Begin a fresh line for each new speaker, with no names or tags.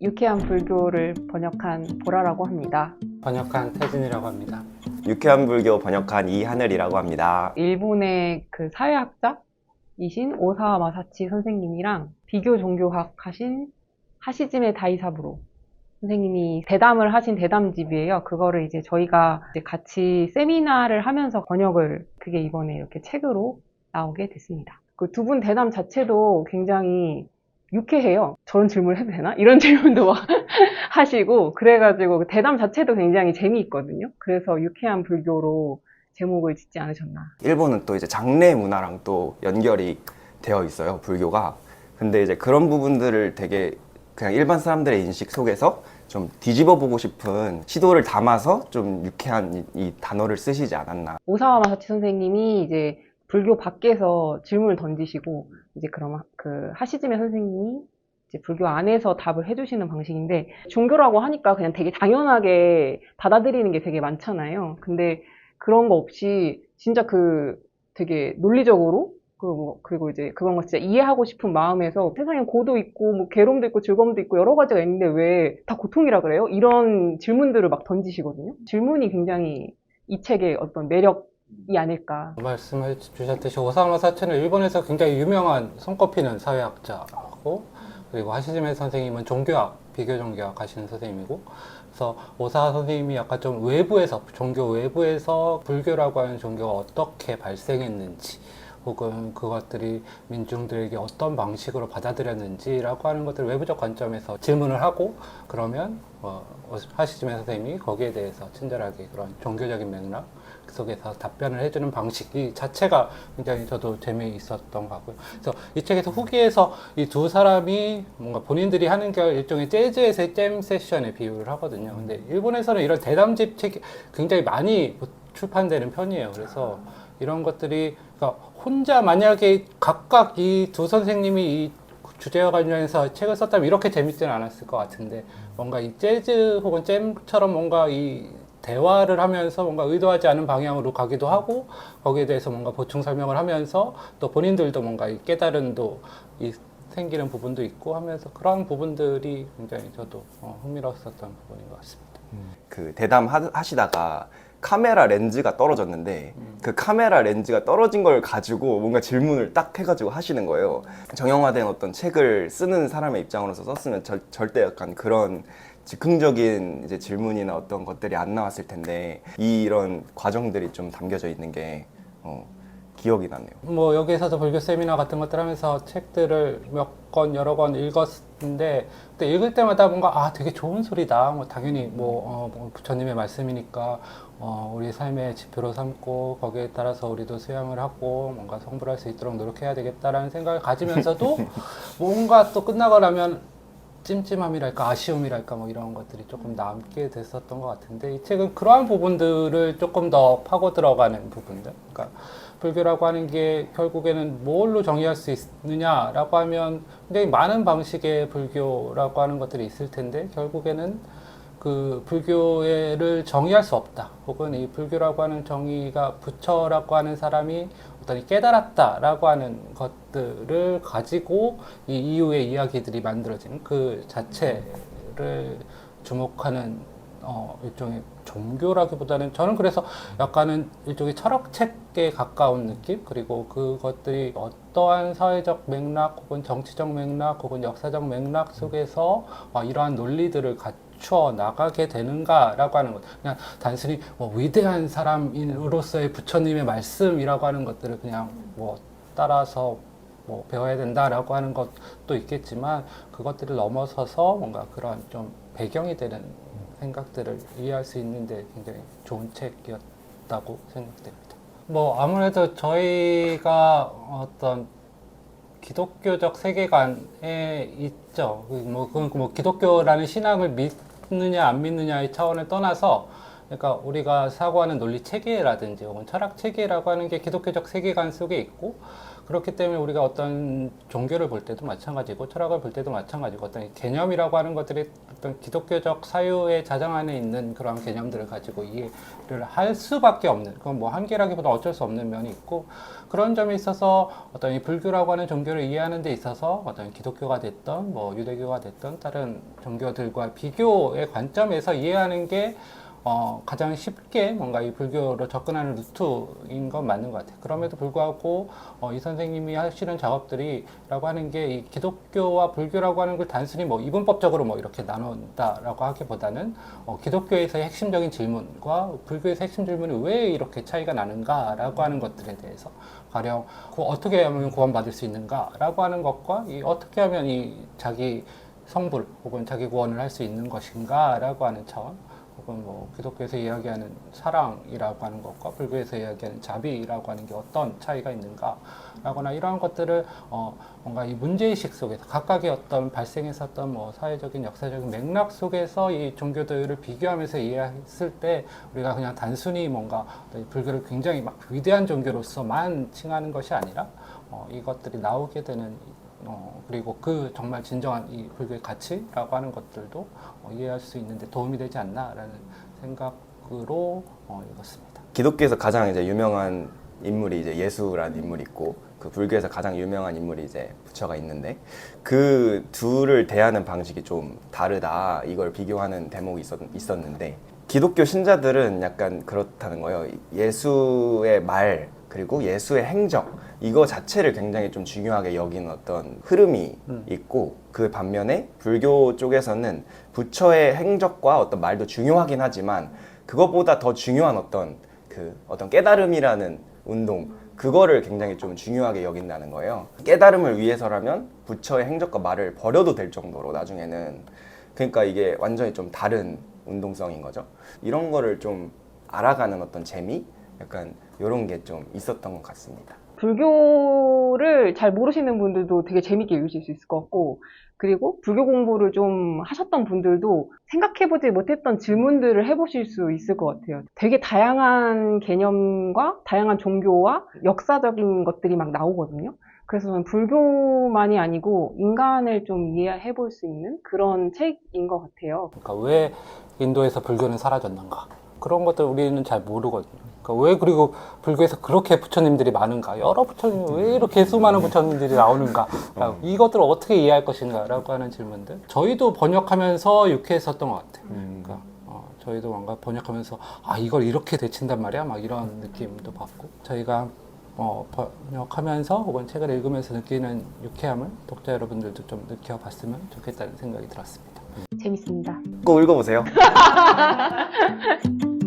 유쾌한 불교를 번역한 보라라고 합니다.
번역한 태진이라고 합니다.
유쾌한 불교 번역한 이하늘이라고 합니다.
일본의 그 사회학자이신 오사와 마사치 선생님이랑 비교 종교학 하신 하시즈메 다이사부로 선생님이 대담을 하신 대담집이에요. 그거를 이제 저희가 이제 같이 세미나를 하면서 번역을 그게 이번에 이렇게 책으로 나오게 됐습니다. 그 두 분 대담 자체도 굉장히 유쾌해요. 저런 질문을 해도 되나? 이런 질문도 막 하시고 그래가지고 그 대담 자체도 굉장히 재미있거든요. 그래서 유쾌한 불교로 제목을 짓지 않으셨나.
일본은 또 이제 장례 문화랑 또 연결이 되어 있어요, 불교가. 근데 이제 그런 부분들을 되게 그냥 일반 사람들의 인식 속에서 좀 뒤집어 보고 싶은 시도를 담아서 좀 유쾌한 이, 이 단어를 쓰시지 않았나.
오사와 마사치 선생님이 이제 불교 밖에서 질문을 던지시고 이제 그럼 그 하시즈메 선생님이 이제 불교 안에서 답을 해주시는 방식인데 종교라고 하니까 그냥 되게 당연하게 받아들이는 게 되게 많잖아요. 근데 그런 거 없이 진짜 그 되게 논리적으로 그리고, 그리고 이제 그런 거 진짜 이해하고 싶은 마음에서 세상에 고도 있고 뭐 괴로움도 있고 즐거움도 있고 여러 가지가 있는데 왜 다 고통이라 그래요? 이런 질문들을 막 던지시거든요. 질문이 굉장히 이 책의 어떤 매력 이 아닐까.
말씀해 주셨듯이 오사마 사체는 일본에서 굉장히 유명한 손꼽히는 사회학자고 그리고 하시즈메 선생님은 종교학, 비교 종교학 하시는 선생님이고 그래서 오사 선생님이 약간 좀 외부에서 종교 외부에서 불교라고 하는 종교가 어떻게 발생했는지 혹은 그것들이 민중들에게 어떤 방식으로 받아들였는지라고 하는 것들을 외부적 관점에서 질문을 하고 그러면 어, 하시즈메 선생님이 거기에 대해서 친절하게 그런 종교적인 맥락 속에서 답변을 해주는 방식이 자체가 굉장히 저도 재미있었던 것 같고요. 그래서 이 책에서 후기에서 이 두 사람이 뭔가 본인들이 하는 게 일종의 재즈에서의 잼 세션에 비유를 하거든요. 근데 일본에서는 이런 대담집 책이 굉장히 많이 출판되는 편이에요. 그래서 이런 것들이 그러니까 혼자 만약에 각각 이 두 선생님이 이 주제와 관련해서 책을 썼다면 이렇게 재밌지는 않았을 것 같은데 뭔가 이 재즈 혹은 잼처럼 뭔가 이 대화를 하면서 뭔가 의도하지 않은 방향으로 가기도 하고 거기에 대해서 뭔가 보충 설명을 하면서 또 본인들도 뭔가 이 깨달음도 이 생기는 부분도 있고 하면서 그런 부분들이 굉장히 저도 어, 흥미로웠었던 부분인 것 같습니다.
그 대담 하- 하시다가 카메라 렌즈가 떨어졌는데 그 카메라 렌즈가 떨어진 걸 가지고 뭔가 질문을 딱 해가지고 하시는 거예요. 정형화된 어떤 책을 쓰는 사람의 입장으로서 썼으면 절, 절대 약간 그런 즉흥적인 이제 질문이나 어떤 것들이 안 나왔을 텐데 이런 과정들이 좀 담겨져 있는 게 어, 기억이 나네요.
뭐 여기에서도 불교 세미나 같은 것들 하면서 책들을 몇 권 여러 권 읽었는데 근데 읽을 때마다 뭔가 아 되게 좋은 소리다 뭐 당연히 뭐, 어, 뭐 부처님의 말씀이니까 어, 우리 삶의 지표로 삼고 거기에 따라서 우리도 수양을 하고 뭔가 성불할 수 있도록 노력해야 되겠다라는 생각을 가지면서도 뭔가 또 끝나고 나면 찜찜함이랄까 아쉬움이랄까 뭐 이런 것들이 조금 남게 됐었던 것 같은데 이 책은 그러한 부분들을 조금 더 파고 들어가는 부분들 그러니까 불교라고 하는 게 결국에는 뭘로 정의할 수 있느냐라고 하면 굉장히 많은 방식의 불교라고 하는 것들이 있을 텐데 결국에는 그 불교를 정의할 수 없다. 혹은 이 불교라고 하는 정의가 부처라고 하는 사람이 어떤 이 깨달았다라고 하는 것들을 가지고 이 이후의 이야기들이 만들어진 그 자체를 주목하는 어, 일종의 종교라기보다는 저는 그래서 약간은 일종의 철학책에 가까운 느낌? 그리고 그것들이 어떠한 사회적 맥락 혹은 정치적 맥락 혹은 역사적 맥락 속에서 어, 이러한 논리들을 갖추어 나가게 되는가라고 하는 것. 그냥 단순히 뭐 위대한 사람으로서의 부처님의 말씀이라고 하는 것들을 그냥 뭐 따라서 뭐 배워야 된다라고 하는 것도 있겠지만 그것들을 넘어서서 뭔가 그런 좀 배경이 되는 생각들을 이해할 수 있는데 굉장히 좋은 책이었다고 생각됩니다. 뭐 아무래도 저희가 어떤 기독교적 세계관에 있죠. 그뭐 뭐 기독교라는 신앙을 믿느냐 안 믿느냐의 차원을 떠나서 그러니까 우리가 사고하는 논리 체계라든지 혹은 철학 체계라고 하는 게 기독교적 세계관 속에 있고 그렇기 때문에 우리가 어떤 종교를 볼 때도 마찬가지고 철학을 볼 때도 마찬가지고 어떤 개념이라고 하는 것들이 어떤 기독교적 사유의 자장 안에 있는 그러한 개념들을 가지고 이해를 할 수밖에 없는 그건 뭐 한계라기보다 어쩔 수 없는 면이 있고 그런 점에 있어서 어떤 이 불교라고 하는 종교를 이해하는 데 있어서 어떤 기독교가 됐던 뭐 유대교가 됐던 다른 종교들과 비교의 관점에서 이해하는 게 어, 가장 쉽게 뭔가 이 불교로 접근하는 루트인 건 맞는 것 같아요. 그럼에도 불구하고 어, 이 선생님이 하시는 작업들이라고 하는 게 이 기독교와 불교라고 하는 걸 단순히 뭐 이분법적으로 뭐 이렇게 나눈다라고 하기보다는 어, 기독교에서의 핵심적인 질문과 불교에서 핵심 질문이 왜 이렇게 차이가 나는가라고 하는 것들에 대해서 가령 그 어떻게 하면 구원받을 수 있는가라고 하는 것과 이 어떻게 하면 이 자기 성불 혹은 자기 구원을 할 수 있는 것인가라고 하는 차원 혹은 뭐 기독교에서 이야기하는 사랑이라고 하는 것과 불교에서 이야기하는 자비라고 하는 게 어떤 차이가 있는가라거나 이러한 것들을 어 뭔가 이 문제의식 속에서 각각의 어떤 발생했었던 뭐 사회적인 역사적인 맥락 속에서 이 종교들을 비교하면서 이해했을 때 우리가 그냥 단순히 뭔가 이 불교를 굉장히 막 위대한 종교로서만 칭하는 것이 아니라 어 이것들이 나오게 되는 어, 그리고 그 정말 진정한 이 불교의 가치라고 하는 것들도 어, 이해할 수 있는데 도움이 되지 않나라는 생각으로 어, 읽었습니다.
기독교에서 가장 이제 유명한 인물이 이제 예수라는 인물이 있고 그 불교에서 가장 유명한 인물이 이제 부처가 있는데 그 둘을 대하는 방식이 좀 다르다 이걸 비교하는 대목이 있었, 있었는데 기독교 신자들은 약간 그렇다는 거예요 예수의 말 그리고 예수의 행적 이거 자체를 굉장히 좀 중요하게 여기는 어떤 흐름이
음.
있고 그 반면에 불교 쪽에서는 부처의 행적과 어떤 말도 중요하긴 하지만 그것보다 더 중요한 어떤 그 어떤 깨달음이라는 운동 그거를 굉장히 좀 중요하게 여긴다는 거예요. 깨달음을 위해서라면 부처의 행적과 말을 버려도 될 정도로 나중에는 그러니까 이게 완전히 좀 다른 운동성인 거죠. 이런 거를 좀 알아가는 어떤 재미, 약간 이런 게 좀 있었던 것 같습니다.
불교를 잘 모르시는 분들도 되게 재밌게 읽으실 수 있을 것 같고, 그리고 불교 공부를 좀 하셨던 분들도 생각해보지 못했던 질문들을 해보실 수 있을 것 같아요. 되게 다양한 개념과 다양한 종교와 역사적인 것들이 막 나오거든요. 그래서 저는 불교만이 아니고 인간을 좀 이해해 볼 수 있는 그런 책인 것 같아요.
그러니까 왜 인도에서 불교는 사라졌는가 그런 것들 우리는 잘 모르거든요. 그러니까 왜 그리고 불교에서 그렇게 부처님들이 많은가 여러 부처님 왜 이렇게 수많은 부처님들이 나오는가 이것들을 어떻게 이해할 것인가라고 하는 질문들 저희도 번역하면서 유쾌했었던 것 같아요. 그러니까 어, 저희도 뭔가 번역하면서 아 이걸 이렇게 되친단 말이야 막 이런 느낌도 받고 저희가 어, 번역하면서 혹은 책을 읽으면서 느끼는 유쾌함을 독자 여러분들도 좀 느껴봤으면 좋겠다는 생각이 들었습니다.
재밌습니다.
꼭 읽어보세요.